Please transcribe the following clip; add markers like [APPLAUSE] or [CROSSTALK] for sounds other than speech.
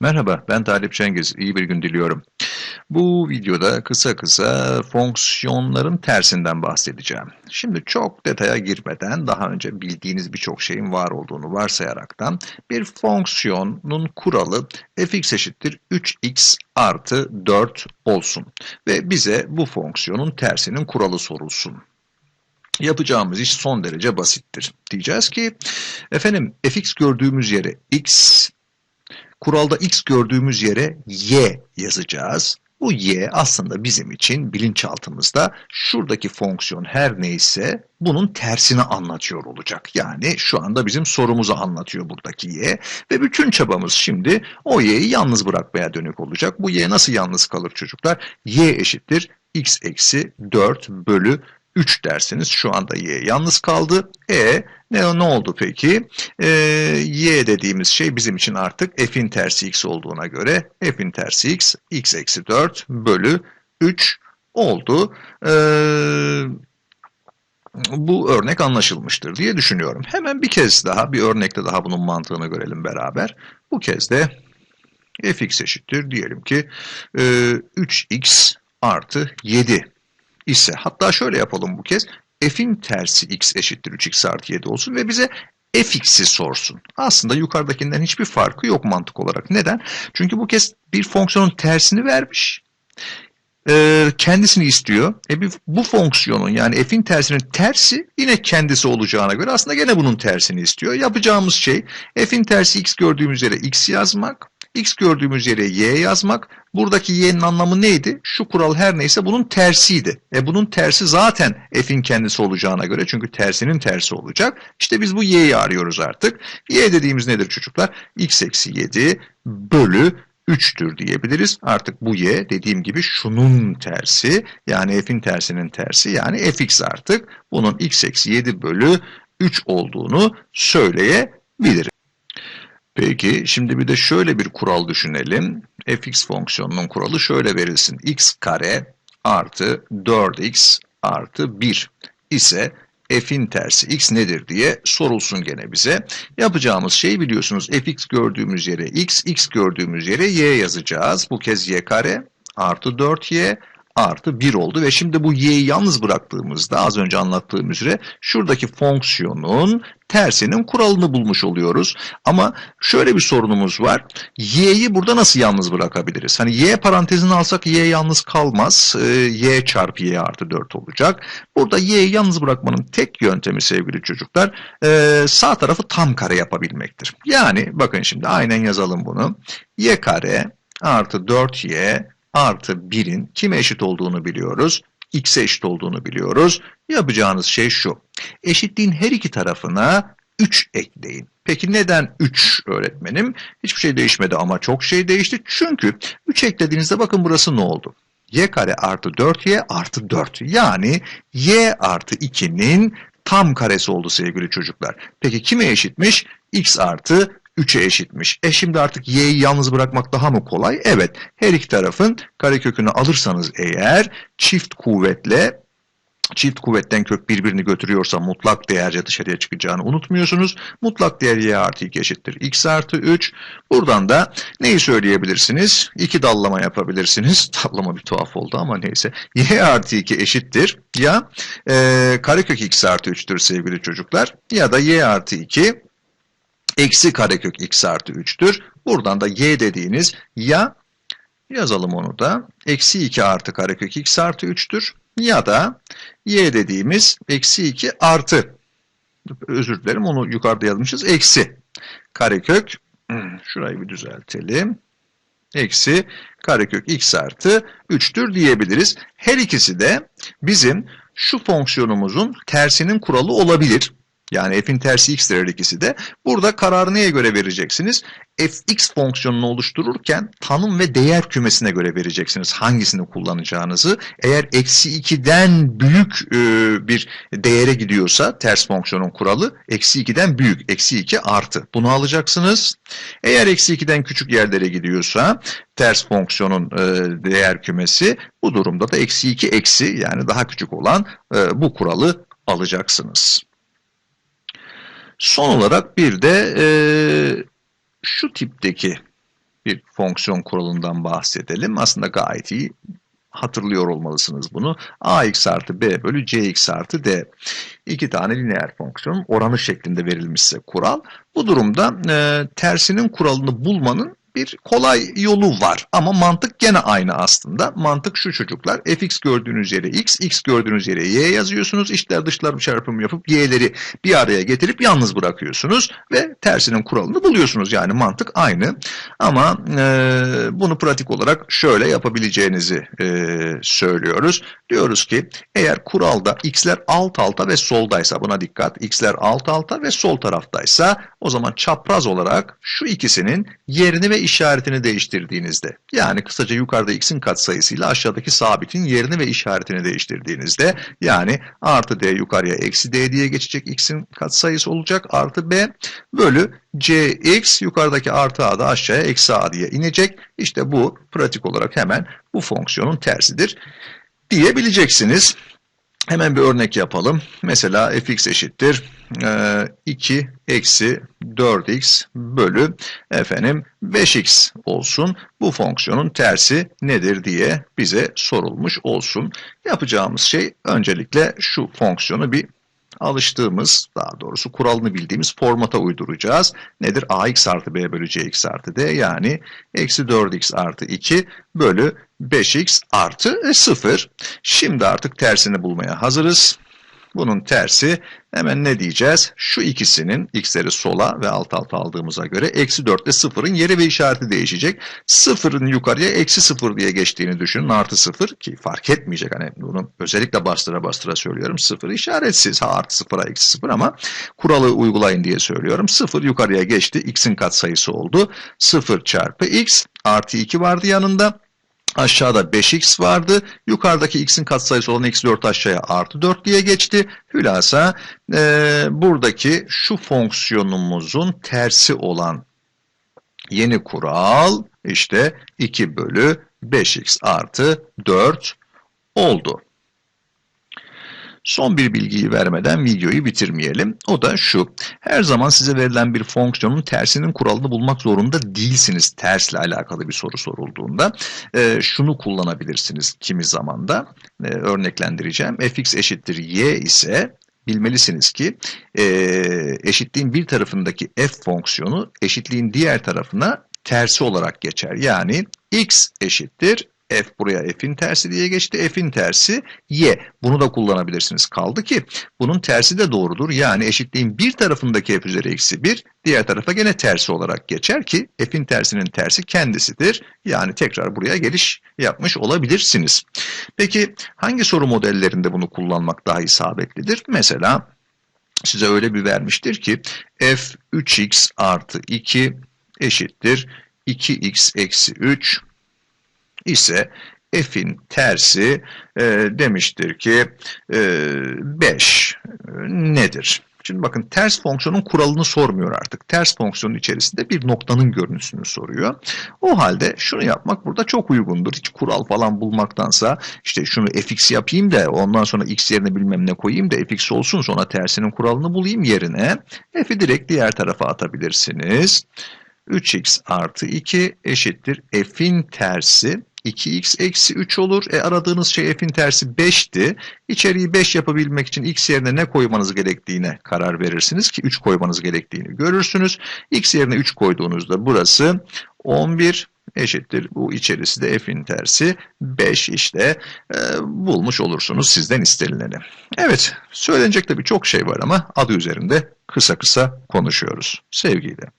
Merhaba, ben Talip Cengiz. İyi bir gün diliyorum. Bu videoda kısa kısa fonksiyonların tersinden bahsedeceğim. Şimdi çok detaya girmeden daha önce bildiğiniz birçok şeyin var olduğunu varsayaraktan bir fonksiyonun kuralı fx eşittir 3x artı 4 olsun. Ve bize bu fonksiyonun tersinin kuralı sorulsun. Yapacağımız iş son derece basittir. Diyeceğiz ki efendim fx gördüğümüz yere x Kuralda x gördüğümüz yere y yazacağız. Bu y aslında bizim için bilinçaltımızda şuradaki fonksiyon her neyse bunun tersini anlatıyor olacak. Yani şu anda bizim sorumuzu anlatıyor buradaki y ve bütün çabamız şimdi o y'yi yalnız bırakmaya dönük olacak. Bu y nasıl yalnız kalır çocuklar? y eşittir x eksi 4 bölü 3 dersiniz. Şu anda y yalnız kaldı. E ne, ne oldu peki? E, y dediğimiz şey bizim için artık f'in tersi x olduğuna göre f'in tersi x, x eksi 4 bölü 3 oldu. E, bu örnek anlaşılmıştır diye düşünüyorum. Hemen bir kez daha, bir örnekte daha bunun mantığını görelim beraber. Bu kez de fx eşittir diyelim ki e, 3x artı 7 ise hatta şöyle yapalım bu kez f'in tersi x eşittir 3x artı 7 olsun ve bize fx'i sorsun. Aslında yukarıdakinden hiçbir farkı yok mantık olarak. Neden? Çünkü bu kez bir fonksiyonun tersini vermiş. Ee, kendisini istiyor. E bir, bu fonksiyonun yani f'in tersinin tersi yine kendisi olacağına göre aslında gene bunun tersini istiyor. Yapacağımız şey f'in tersi x gördüğümüz yere x yazmak x gördüğümüz yere y yazmak. Buradaki y'nin anlamı neydi? Şu kural her neyse bunun tersiydi. E bunun tersi zaten f'in kendisi olacağına göre çünkü tersinin tersi olacak. İşte biz bu y'yi arıyoruz artık. y dediğimiz nedir çocuklar? x eksi 7 bölü 3'tür diyebiliriz. Artık bu y dediğim gibi şunun tersi yani f'in tersinin tersi yani fx artık bunun x eksi 7 bölü 3 olduğunu söyleyebiliriz. Peki şimdi bir de şöyle bir kural düşünelim. fx fonksiyonunun kuralı şöyle verilsin. x kare artı 4x artı 1 ise f'in tersi x nedir diye sorulsun gene bize. Yapacağımız şey biliyorsunuz fx gördüğümüz yere x, x gördüğümüz yere y yazacağız. Bu kez y kare artı 4y artı 1 oldu ve şimdi bu y'yi yalnız bıraktığımızda az önce anlattığım üzere şuradaki fonksiyonun tersinin kuralını bulmuş oluyoruz. Ama şöyle bir sorunumuz var. y'yi burada nasıl yalnız bırakabiliriz? Hani y parantezini alsak y yalnız kalmaz. Ee, y çarpı y artı 4 olacak. Burada y'yi yalnız bırakmanın tek yöntemi sevgili çocuklar e, sağ tarafı tam kare yapabilmektir. Yani bakın şimdi aynen yazalım bunu. y kare artı 4y artı 1'in kime eşit olduğunu biliyoruz. X'e eşit olduğunu biliyoruz. Yapacağınız şey şu. Eşitliğin her iki tarafına 3 ekleyin. Peki neden 3 öğretmenim? Hiçbir şey değişmedi ama çok şey değişti. Çünkü 3 eklediğinizde bakın burası ne oldu? y kare artı 4y artı 4. Yani y artı 2'nin tam karesi oldu sevgili çocuklar. Peki kime eşitmiş? x artı 3'e eşitmiş. E şimdi artık y'yi yalnız bırakmak daha mı kolay? Evet. Her iki tarafın karekökünü alırsanız eğer çift kuvvetle çift kuvvetten kök birbirini götürüyorsa mutlak değerce dışarıya çıkacağını unutmuyorsunuz. Mutlak değer y artı 2 eşittir x artı 3. Buradan da neyi söyleyebilirsiniz? İki dallama yapabilirsiniz. [LAUGHS] Dallama bir tuhaf oldu ama neyse. y artı 2 eşittir ya e, karekök x artı 3'tür sevgili çocuklar ya da y artı 2 eksi karekök x artı 3'tür. Buradan da y dediğiniz ya yazalım onu da eksi 2 artı karekök x artı 3'tür ya da y dediğimiz eksi 2 artı özür dilerim onu yukarıda yazmışız eksi karekök hmm, şurayı bir düzeltelim eksi karekök x artı 3'tür diyebiliriz. Her ikisi de bizim şu fonksiyonumuzun tersinin kuralı olabilir. Yani f'in tersi x'tir her ikisi de. Burada kararı neye göre vereceksiniz? fx fonksiyonunu oluştururken tanım ve değer kümesine göre vereceksiniz hangisini kullanacağınızı. Eğer eksi 2'den büyük e, bir değere gidiyorsa ters fonksiyonun kuralı eksi 2'den büyük, eksi 2 artı. Bunu alacaksınız. Eğer eksi 2'den küçük yerlere gidiyorsa ters fonksiyonun e, değer kümesi bu durumda da eksi 2 eksi yani daha küçük olan e, bu kuralı alacaksınız. Son olarak bir de e, şu tipteki bir fonksiyon kuralından bahsedelim. Aslında gayet iyi hatırlıyor olmalısınız bunu. ax artı b bölü cx artı d. İki tane lineer fonksiyonun oranı şeklinde verilmişse kural. Bu durumda e, tersinin kuralını bulmanın bir kolay yolu var. Ama mantık gene aynı aslında. Mantık şu çocuklar. fx gördüğünüz yere x, x gördüğünüz yere y yazıyorsunuz. İçler dışlar çarpımı yapıp y'leri bir araya getirip yalnız bırakıyorsunuz. Ve tersinin kuralını buluyorsunuz. Yani mantık aynı. Ama e, bunu pratik olarak şöyle yapabileceğinizi e, söylüyoruz. Diyoruz ki eğer kuralda x'ler alt alta ve soldaysa buna dikkat. x'ler alt alta ve sol taraftaysa o zaman çapraz olarak şu ikisinin yerini ve işaretini değiştirdiğinizde yani kısaca yukarıda x'in katsayısıyla aşağıdaki sabitin yerini ve işaretini değiştirdiğinizde yani artı d yukarıya eksi d diye geçecek x'in katsayısı olacak artı b bölü cx yukarıdaki artı a da aşağıya eksi a diye inecek. İşte bu pratik olarak hemen bu fonksiyonun tersidir diyebileceksiniz. Hemen bir örnek yapalım. Mesela fx eşittir 2 e, eksi 4x bölü efendim 5x olsun. Bu fonksiyonun tersi nedir diye bize sorulmuş olsun. Yapacağımız şey öncelikle şu fonksiyonu bir alıştığımız, daha doğrusu kuralını bildiğimiz formata uyduracağız. Nedir? ax artı b bölü cx artı d yani eksi 4x artı 2 bölü 5x artı 0. Şimdi artık tersini bulmaya hazırız. Bunun tersi hemen ne diyeceğiz? Şu ikisinin x'leri sola ve alt alta aldığımıza göre eksi 4 ile 0'ın yeri ve işareti değişecek. 0'ın yukarıya eksi 0 diye geçtiğini düşünün. Artı 0 ki fark etmeyecek. Hani bunu özellikle bastıra bastıra söylüyorum. 0 işaretsiz. Ha artı 0'a eksi 0 ama kuralı uygulayın diye söylüyorum. 0 yukarıya geçti. x'in katsayısı oldu. 0 çarpı x artı 2 vardı yanında. Aşağıda 5x vardı. Yukarıdaki x'in katsayısı olan eksi 4 aşağıya artı 4 diye geçti. Hülasa e, buradaki şu fonksiyonumuzun tersi olan yeni kural işte 2 bölü 5x artı 4 oldu. Son bir bilgiyi vermeden videoyu bitirmeyelim. O da şu. Her zaman size verilen bir fonksiyonun tersinin kuralını bulmak zorunda değilsiniz. Tersle alakalı bir soru sorulduğunda. E, şunu kullanabilirsiniz kimi zamanda. E, örneklendireceğim. fx eşittir y ise bilmelisiniz ki e, eşitliğin bir tarafındaki f fonksiyonu eşitliğin diğer tarafına tersi olarak geçer. Yani x eşittir f buraya f'in tersi diye geçti. F'in tersi y. Bunu da kullanabilirsiniz. Kaldı ki bunun tersi de doğrudur. Yani eşitliğin bir tarafındaki f üzeri eksi 1 diğer tarafa gene tersi olarak geçer ki f'in tersinin tersi kendisidir. Yani tekrar buraya geliş yapmış olabilirsiniz. Peki hangi soru modellerinde bunu kullanmak daha isabetlidir? Mesela size öyle bir vermiştir ki f 3x artı 2 eşittir 2x eksi 3 ise f'in tersi e, demiştir ki e, 5 nedir? Şimdi bakın ters fonksiyonun kuralını sormuyor artık. Ters fonksiyonun içerisinde bir noktanın görüntüsünü soruyor. O halde şunu yapmak burada çok uygundur. Hiç kural falan bulmaktansa işte şunu fx yapayım da ondan sonra x yerine bilmem ne koyayım da fx olsun sonra tersinin kuralını bulayım yerine f'i direkt diğer tarafa atabilirsiniz. 3x artı 2 eşittir f'in tersi 2x eksi 3 olur. E aradığınız şey f'in tersi 5'ti. İçeriği 5 yapabilmek için x yerine ne koymanız gerektiğine karar verirsiniz ki 3 koymanız gerektiğini görürsünüz. x yerine 3 koyduğunuzda burası 11 eşittir. Bu içerisi de f'in tersi 5 işte e, bulmuş olursunuz sizden istenileni. Evet söylenecek tabii çok şey var ama adı üzerinde kısa kısa konuşuyoruz. Sevgiyle.